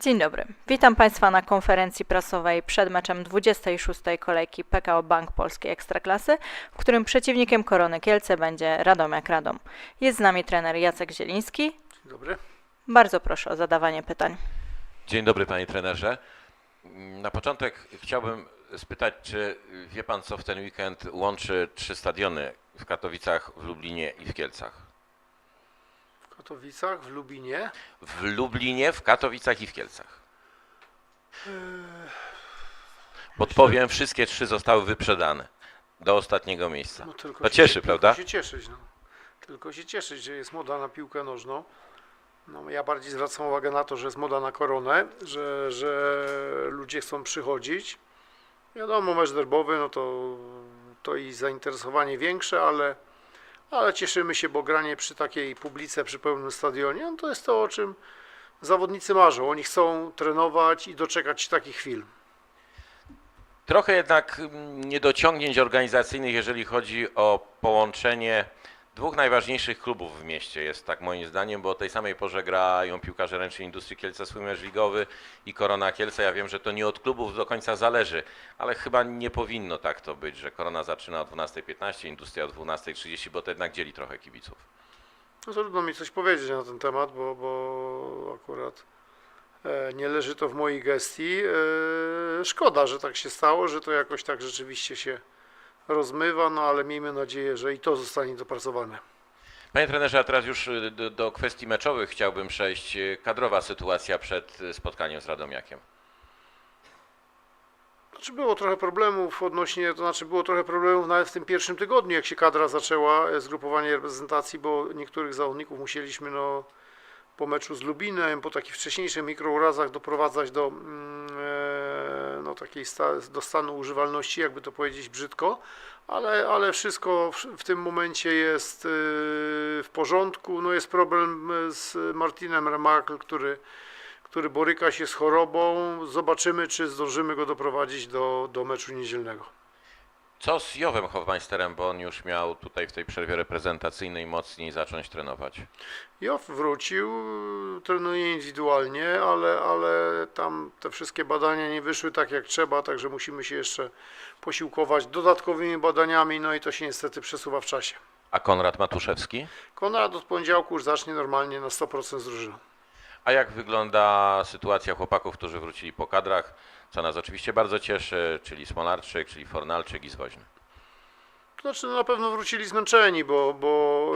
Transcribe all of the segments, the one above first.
Dzień dobry. Witam Państwa na konferencji prasowej przed meczem 26. kolejki PKO Bank Polskiej Ekstraklasy, w którym przeciwnikiem Korony Kielce będzie Radomiak Radom. Jest z nami trener Jacek Zieliński. Dzień dobry. Bardzo proszę o zadawanie pytań. Dzień dobry panie trenerze. Na początek chciałbym spytać, czy wie pan co w ten weekend łączy trzy stadiony w Katowicach, w Lublinie i w Kielcach? W Katowicach, w Lubinie. W Lublinie, w Katowicach i w Kielcach. Podpowiem, wszystkie trzy zostały wyprzedane do ostatniego miejsca. No, tylko To się- cieszy, tylko prawda? się cieszyć, no. Tylko się cieszyć, że jest moda na piłkę nożną. No, ja bardziej zwracam uwagę na to, że jest moda na koronę, że, że ludzie chcą przychodzić. Wiadomo, mecz derbowy, no to, to i zainteresowanie większe, ale, ale cieszymy się, bo granie przy takiej publice, przy pełnym stadionie, no to jest to, o czym zawodnicy marzą. Oni chcą trenować i doczekać się takich chwil. Trochę jednak mm, niedociągnięć organizacyjnych, jeżeli chodzi o połączenie dwóch najważniejszych klubów w mieście. Jest tak moim zdaniem, bo o tej samej porze grają piłkarze ręcznej Industrii Kielce swój mecz ligowy i Korona Kielce. Ja wiem, że to nie od klubów do końca zależy, ale chyba nie powinno tak to być, że Korona zaczyna o 12.15, Industria o 12.30, bo to jednak dzieli trochę kibiców. No trudno mi coś powiedzieć na ten temat, bo, bo akurat e, nie leży to w mojej gestii. E, szkoda, że tak się stało, że to jakoś tak rzeczywiście się rozmywa, no ale miejmy nadzieję, że i to zostanie dopracowane. Panie trenerze, a teraz już do, do kwestii meczowych chciałbym przejść. Kadrowa sytuacja przed spotkaniem z Radomiakiem. Znaczy było trochę problemów odnośnie, to znaczy było trochę problemów nawet w tym pierwszym tygodniu, jak się kadra zaczęła, e, zgrupowanie reprezentacji, bo niektórych zawodników musieliśmy no, po meczu z Lubinem, po takich wcześniejszych mikrourazach doprowadzać do, mm, e, no, takiej do stanu używalności, jakby to powiedzieć brzydko, ale, ale wszystko w, w tym momencie jest e, w porządku. No, jest problem e, z Martinem Remarkle, który który boryka się z chorobą. Zobaczymy, czy zdążymy go doprowadzić do, do meczu niedzielnego. Co z Jowem Hofmeisterem, bo on już miał tutaj w tej przerwie reprezentacyjnej mocniej zacząć trenować? Jow wrócił, trenuje indywidualnie, ale, ale tam te wszystkie badania nie wyszły tak jak trzeba, także musimy się jeszcze posiłkować dodatkowymi badaniami, no i to się niestety przesuwa w czasie. A Konrad Matuszewski? Konrad od poniedziałku już zacznie normalnie na 100% z drużyną. A jak wygląda sytuacja chłopaków, którzy wrócili po kadrach, co nas oczywiście bardzo cieszy, czyli Smolarczyk, czyli Fornalczyk i Zwoźny. Znaczy no na pewno wrócili zmęczeni, bo, bo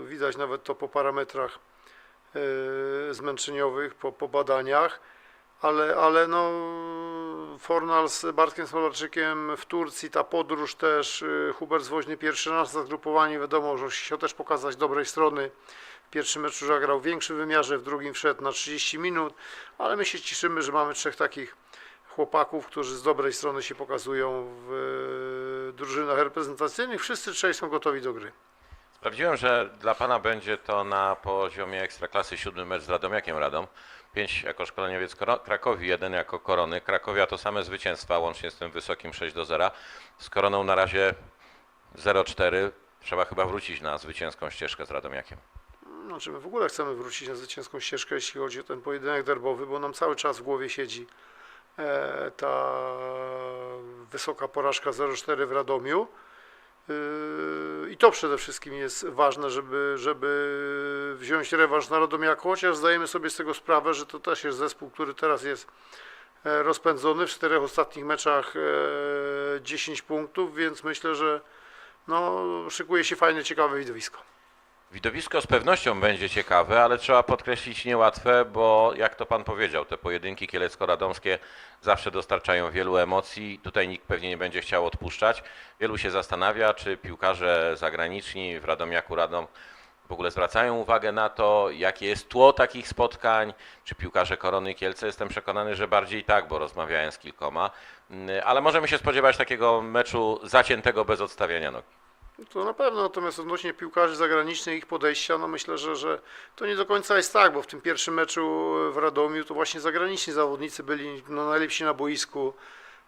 yy, widać nawet to po parametrach yy, zmęczeniowych, po, po badaniach, ale, ale no Fornal z Bartkiem Smolarczykiem w Turcji, ta podróż też, yy, Hubert Zwoźny pierwszy raz na wiadomo, że chciał też pokazać dobrej strony. Pierwszym meczu zagrał w większym wymiarze, w drugim wszedł na 30 minut, ale my się cieszymy, że mamy trzech takich chłopaków, którzy z dobrej strony się pokazują w e, drużynach reprezentacyjnych. Wszyscy trzej są gotowi do gry. Sprawdziłem, że dla Pana będzie to na poziomie Ekstraklasy siódmy mecz z Radomiakiem Radom. Pięć jako szkoleniowiec Krakowi, jeden jako Korony. Krakowia to same zwycięstwa, łącznie z tym wysokim 6 do 0. Z Koroną na razie 0-4. Trzeba chyba wrócić na zwycięską ścieżkę z Radomiakiem. Znaczy my w ogóle chcemy wrócić na zwycięską ścieżkę, jeśli chodzi o ten pojedynek derbowy, bo nam cały czas w głowie siedzi e, ta wysoka porażka 0-4 w Radomiu. Yy, I to przede wszystkim jest ważne, żeby, żeby wziąć rewanż na Radomiaku, chociaż zdajemy sobie z tego sprawę, że to też jest zespół, który teraz jest e, rozpędzony w czterech ostatnich meczach e, 10 punktów, więc myślę, że no, szykuje się fajne, ciekawe widowisko. Widowisko z pewnością będzie ciekawe, ale trzeba podkreślić niełatwe, bo jak to pan powiedział, te pojedynki kielecko-radomskie zawsze dostarczają wielu emocji. Tutaj nikt pewnie nie będzie chciał odpuszczać. Wielu się zastanawia, czy piłkarze zagraniczni w Radomiaku Radom w ogóle zwracają uwagę na to, jakie jest tło takich spotkań, czy piłkarze Korony Kielce. Jestem przekonany, że bardziej tak, bo rozmawiałem z kilkoma, ale możemy się spodziewać takiego meczu zaciętego bez odstawiania nogi. To na pewno, natomiast odnośnie piłkarzy zagranicznych ich podejścia, no myślę, że, że to nie do końca jest tak, bo w tym pierwszym meczu w Radomiu to właśnie zagraniczni zawodnicy byli no, najlepsi na boisku.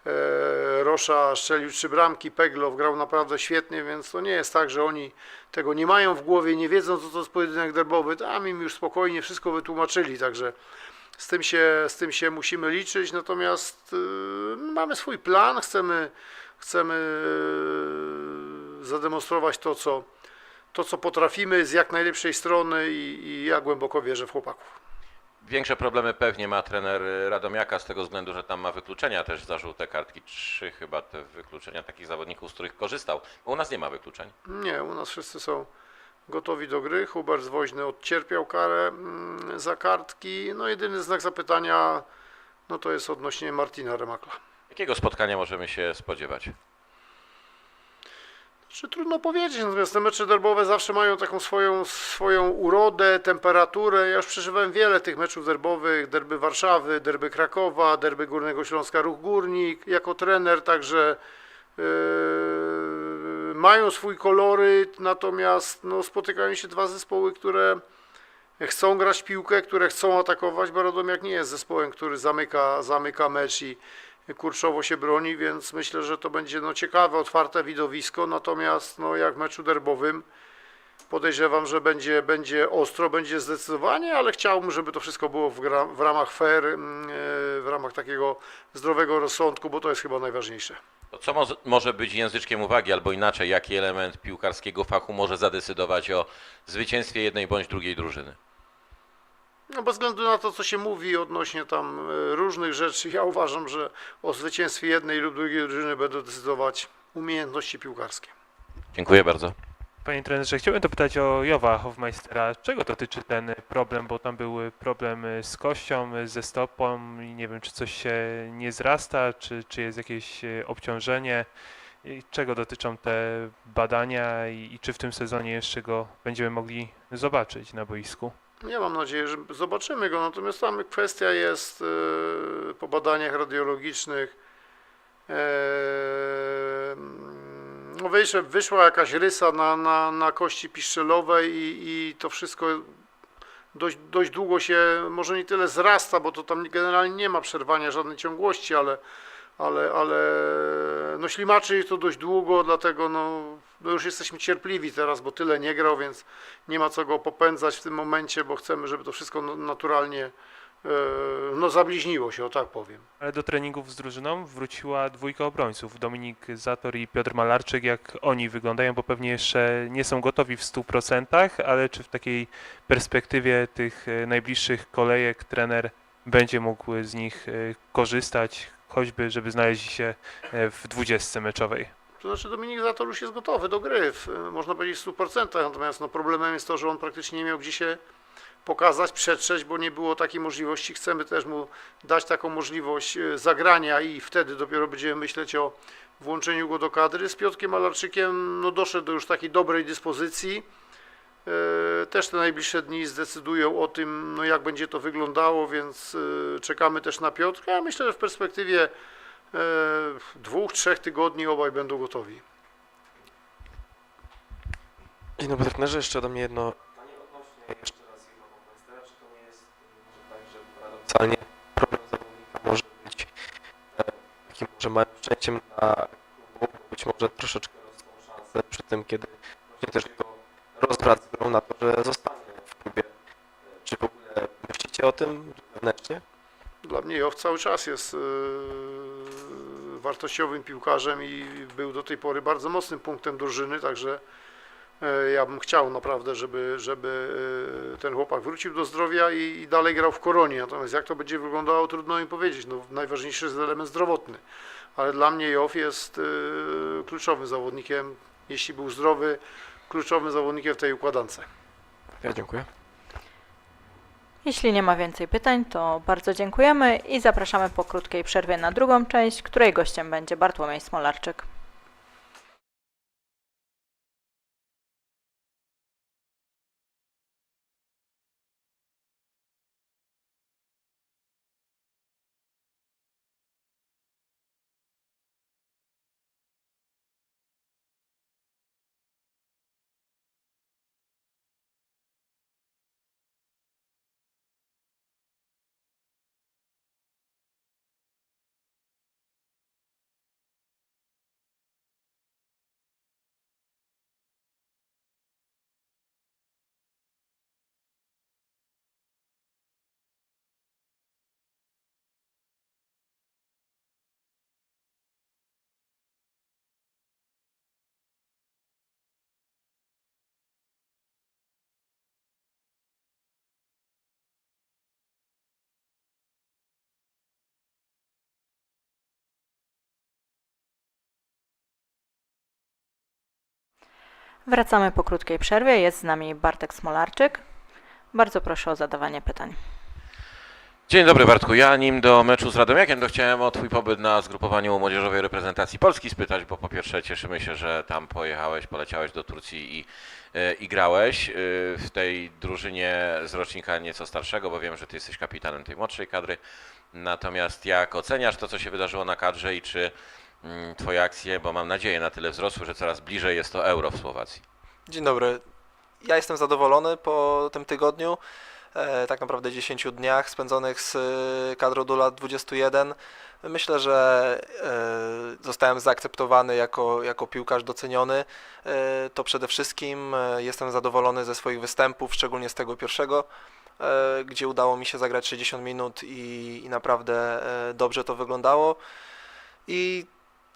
E, Rosza strzelił trzy bramki, Peglow grał naprawdę świetnie, więc to nie jest tak, że oni tego nie mają w głowie, nie wiedzą co to jest pojedynek derbowy, tam im już spokojnie wszystko wytłumaczyli, także z tym się, z tym się musimy liczyć, natomiast y, mamy swój plan, chcemy, chcemy zademonstrować to, co, to, co potrafimy z jak najlepszej strony i, i ja głęboko wierzę w chłopaków. Większe problemy pewnie ma trener Radomiaka z tego względu, że tam ma wykluczenia też za żółte kartki. Trzy chyba te wykluczenia takich zawodników, z których korzystał. Bo u nas nie ma wykluczeń. Nie, u nas wszyscy są gotowi do gry. Hubert Zwoźny odcierpiał karę mm, za kartki. No jedyny znak zapytania no to jest odnośnie Martina Remakla. Jakiego spotkania możemy się spodziewać? Czy trudno powiedzieć, natomiast te mecze derbowe zawsze mają taką swoją, swoją urodę, temperaturę. Ja już przeżywałem wiele tych meczów derbowych, derby Warszawy, derby Krakowa, derby Górnego Śląska Ruch Górnik, jako trener, także yy, mają swój koloryt, natomiast no, spotykają się dwa zespoły, które chcą grać piłkę, które chcą atakować, bo Radomiak nie jest zespołem, który zamyka, zamyka mecz i kurczowo się broni, więc myślę, że to będzie no, ciekawe, otwarte widowisko, natomiast no, jak w meczu derbowym podejrzewam, że będzie, będzie ostro, będzie zdecydowanie, ale chciałbym, żeby to wszystko było w, w ramach fair, mm, e, w ramach takiego zdrowego rozsądku, bo to jest chyba najważniejsze. Co mo- może być języczkiem uwagi, albo inaczej, jaki element piłkarskiego fachu może zadecydować o zwycięstwie jednej bądź drugiej drużyny? No bez względu na to, co się mówi odnośnie tam e, różnych rzeczy, ja uważam, że o zwycięstwie jednej lub drugiej drużyny będą decydować umiejętności piłkarskie. Dziękuję bardzo. Panie trenerze, chciałbym dopytać o Jowa Hofmeistera. Czego dotyczy ten problem? Bo tam był problem z kością, ze stopą i nie wiem, czy coś się nie zrasta, czy, czy jest jakieś e, obciążenie. I czego dotyczą te badania i, i czy w tym sezonie jeszcze go będziemy mogli zobaczyć na boisku? Ja mam nadzieję, że zobaczymy go, natomiast tam kwestia jest e, po badaniach radiologicznych. e, No wyszła, wyszła jakaś rysa na, na, na kości piszczelowej i, i to wszystko dość, dość długo się, może nie tyle zrasta, bo to tam generalnie nie ma przerwania żadnej ciągłości, ale, ale, ale no ślimaczy to dość długo, dlatego no, no już jesteśmy cierpliwi teraz, bo tyle nie grał, więc nie ma co go popędzać w tym momencie, bo chcemy, żeby to wszystko naturalnie e, no, zabliźniło się, o tak powiem. Ale do treningów z drużyną wróciła dwójka obrońców, Dominik Zator i Piotr Malarczyk. Jak oni wyglądają, bo pewnie jeszcze nie są gotowi w 100%, ale czy w takiej perspektywie tych e, najbliższych kolejek trener będzie mógł z nich e, korzystać, choćby żeby znaleźć się e, w 20 meczowej? To znaczy Dominik Zator już jest gotowy do gry, w, można powiedzieć w 100%, natomiast no, problemem jest to, że on praktycznie nie miał gdzie się pokazać, przetrzeć, bo nie było takiej możliwości. Chcemy też mu dać taką możliwość e, zagrania i wtedy dopiero będziemy myśleć o włączeniu go do kadry. Z Piotrkiem Malarczykiem no, doszedł do już takiej dobrej dyspozycji. E, Też te najbliższe dni zdecydują o tym, no, jak będzie to wyglądało, więc e, czekamy też na Piotrka. Ja myślę, że w perspektywie e, dwóch, trzech tygodni obaj będą gotowi. Dzień dobry trenerze, jeszcze ode mnie jedno pytanie odnośnie jeszcze raz jego Hofmeistera. Czy to nie jest tak, że paradoksalnie problem zawodnika może być takim może małym szczęściem dla klubu, być może troszeczkę rosną szanse przy tym, kiedy właśnie też jego rozbrat zgrał na to, że zostanie w klubie. Czy w ogóle myślicie o tym wewnętrznie? Dla mnie Jow cały czas jest e, wartościowym piłkarzem i był do tej pory bardzo mocnym punktem drużyny, także e, ja bym chciał naprawdę, żeby, żeby e, ten chłopak wrócił do zdrowia i, i dalej grał w koronie. Natomiast jak to będzie wyglądało, trudno mi powiedzieć. No, najważniejszy jest element zdrowotny. Ale dla mnie Jow jest e, kluczowym zawodnikiem, jeśli był zdrowy, kluczowym zawodnikiem w tej układance. Ja dziękuję. Jeśli nie ma więcej pytań, to bardzo dziękujemy i zapraszamy po krótkiej przerwie na drugą część, której gościem będzie Bartłomiej Smolarczyk. Wracamy po krótkiej przerwie. Jest z nami Bartek Smolarczyk. Bardzo proszę o zadawanie pytań. Dzień dobry Bartku, ja nim do meczu z Radomiakiem to chciałem o Twój pobyt na zgrupowaniu młodzieżowej reprezentacji Polski spytać, bo po pierwsze cieszymy się, że tam pojechałeś, poleciałeś do Turcji i, e, i grałeś e, w tej drużynie z rocznika nieco starszego, bo wiem, że Ty jesteś kapitanem tej młodszej kadry. Natomiast jak oceniasz to, co się wydarzyło na kadrze i czy Twoje akcje, bo mam nadzieję, na tyle wzrosły, że coraz bliżej jest to euro w Słowacji? Dzień dobry. Ja jestem zadowolony po tym tygodniu, e, tak naprawdę 10 dniach spędzonych z e, kadrą do lat 21. Myślę, że e, zostałem zaakceptowany jako, jako piłkarz doceniony. To przede wszystkim jestem zadowolony ze swoich występów, szczególnie z tego pierwszego, gdzie udało mi się zagrać 60 minut i, i naprawdę dobrze to wyglądało. I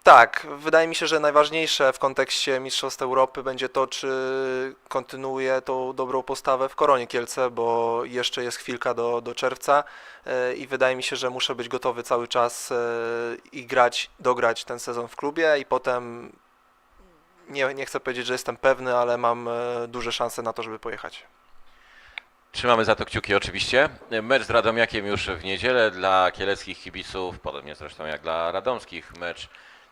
tak, wydaje mi się, że najważniejsze w kontekście Mistrzostw Europy będzie to, czy kontynuuje tą dobrą postawę w Koronie Kielce, bo jeszcze jest chwilka do, do czerwca e, i wydaje mi się, że muszę być gotowy cały czas e, i grać, dograć ten sezon w klubie i potem nie, nie chcę powiedzieć, że jestem pewny, ale mam e, duże szanse na to, żeby pojechać. Trzymamy za to kciuki oczywiście. Mecz z Radomiakiem już w niedzielę dla kieleckich kibiców, podobnie zresztą jak dla radomskich, mecz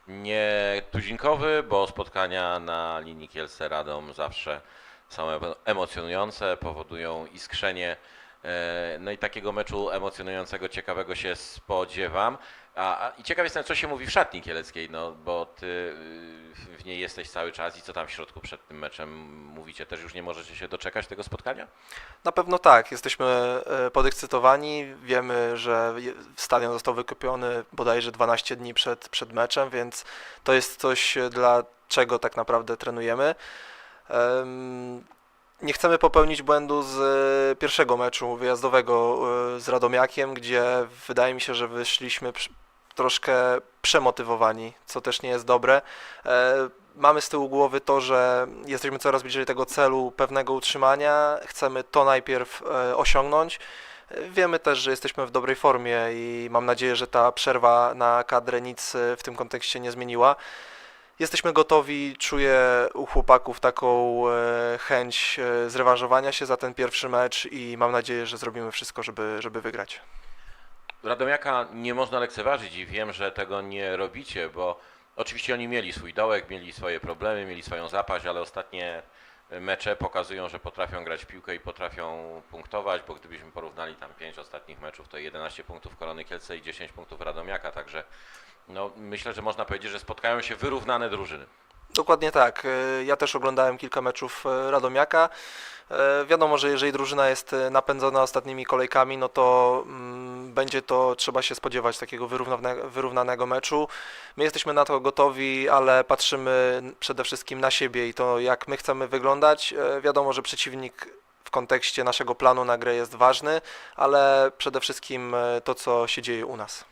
nie tuzinkowy, bo spotkania na linii Kielce-Radom zawsze są em- emocjonujące, powodują iskrzenie. E, No i takiego meczu emocjonującego, ciekawego się spodziewam. A, a, I ciekaw jestem, co się mówi w szatni kieleckiej, no bo ty y, w niej jesteś cały czas i co tam w środku przed tym meczem mówicie? Też już nie możecie się doczekać tego spotkania? Na pewno tak, jesteśmy e, podekscytowani, wiemy, że stadion został wykupiony bodajże 12 dni przed, przed meczem, więc to jest coś, e, dla czego tak naprawdę trenujemy. Em, Nie chcemy popełnić błędu z pierwszego meczu wyjazdowego z Radomiakiem, gdzie wydaje mi się, że wyszliśmy troszkę przemotywowani, co też nie jest dobre. E, Mamy z tyłu głowy to, że jesteśmy coraz bliżej tego celu pewnego utrzymania. Chcemy to najpierw e, osiągnąć. Wiemy też, że jesteśmy w dobrej formie i mam nadzieję, że ta przerwa na kadrę nic e, w tym kontekście nie zmieniła. Jesteśmy gotowi, czuję u chłopaków taką chęć zrewanżowania się za ten pierwszy mecz i mam nadzieję, że zrobimy wszystko, żeby, żeby wygrać. Radomiaka nie można lekceważyć i wiem, że tego nie robicie, bo oczywiście oni mieli swój dołek, mieli swoje problemy, mieli swoją zapaść, ale ostatnie mecze pokazują, że potrafią grać piłkę i potrafią punktować, bo gdybyśmy porównali tam pięć ostatnich meczów, to 11 punktów Korony Kielce i 10 punktów Radomiaka, także no, myślę, że można powiedzieć, że spotkają się wyrównane drużyny. Dokładnie tak. E, Ja też oglądałem kilka meczów e, Radomiaka. E, Wiadomo, że jeżeli drużyna jest napędzona ostatnimi kolejkami, no to mm, będzie to, trzeba się spodziewać takiego wyrównanego, wyrównanego meczu. My jesteśmy na to gotowi, ale patrzymy przede wszystkim na siebie i to, jak my chcemy wyglądać. Wiadomo, że przeciwnik w kontekście naszego planu na grę jest ważny, ale przede wszystkim to, co się dzieje u nas.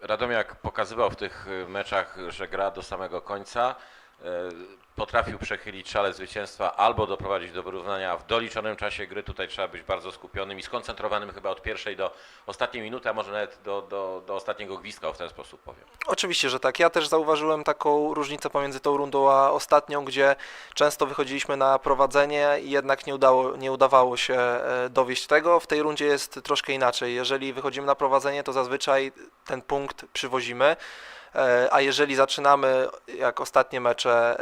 Radomiak pokazywał w tych meczach, że gra do samego końca. Y, Potrafił przechylić szale zwycięstwa albo doprowadzić do wyrównania w doliczonym czasie gry. Tutaj trzeba być bardzo skupionym i skoncentrowanym chyba od pierwszej do ostatniej minuty, a może nawet do, do, do ostatniego gwizdka, w ten sposób powiem. Oczywiście, że tak. Ja też zauważyłem taką różnicę pomiędzy tą rundą a ostatnią, gdzie często wychodziliśmy na prowadzenie i jednak nie, udało, nie udawało się e, dowieść tego. W tej rundzie jest troszkę inaczej. Jeżeli wychodzimy na prowadzenie, to zazwyczaj ten punkt przywozimy. E, A jeżeli zaczynamy, jak ostatnie mecze,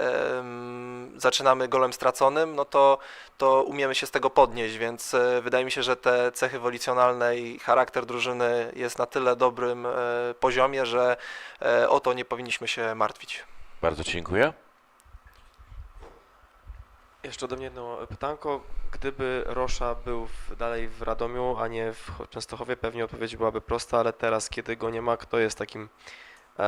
zaczynamy golem straconym, no to, to umiemy się z tego podnieść, więc e, wydaje mi się, że te cechy wolicjonalne i charakter drużyny jest na tyle dobrym e, poziomie, że o to nie powinniśmy się martwić. Bardzo dziękuję. Jeszcze ode mnie jedno pytanko. Gdyby Rosza był w, dalej w Radomiu, a nie w Cho- Częstochowie, pewnie odpowiedź byłaby prosta, ale teraz, kiedy go nie ma, kto jest takim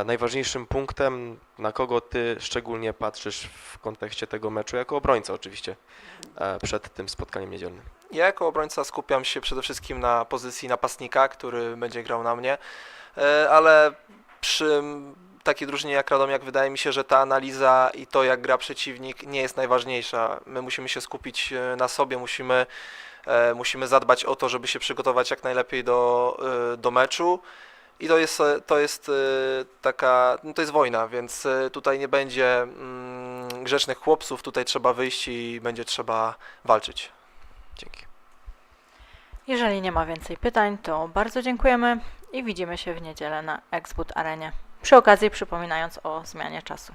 najważniejszym punktem, na kogo ty szczególnie patrzysz w kontekście tego meczu, jako obrońca oczywiście, e, przed tym spotkaniem niedzielnym? Ja jako obrońca skupiam się przede wszystkim na pozycji napastnika, który będzie grał na mnie, e, ale przy takiej drużynie jak Radomiak wydaje mi się, że ta analiza i to jak gra przeciwnik nie jest najważniejsza. My musimy się skupić e, na sobie, musimy, musimy zadbać o to, żeby się przygotować jak najlepiej do, do meczu. I to jest, e, to jest e, taka, no to jest wojna, więc e, tutaj nie będzie mm, grzecznych chłopców. Tutaj trzeba wyjść i będzie trzeba walczyć. Dzięki. Jeżeli nie ma więcej pytań, to bardzo dziękujemy i widzimy się w niedzielę na Exbut Arenie. Przy okazji przypominając o zmianie czasu.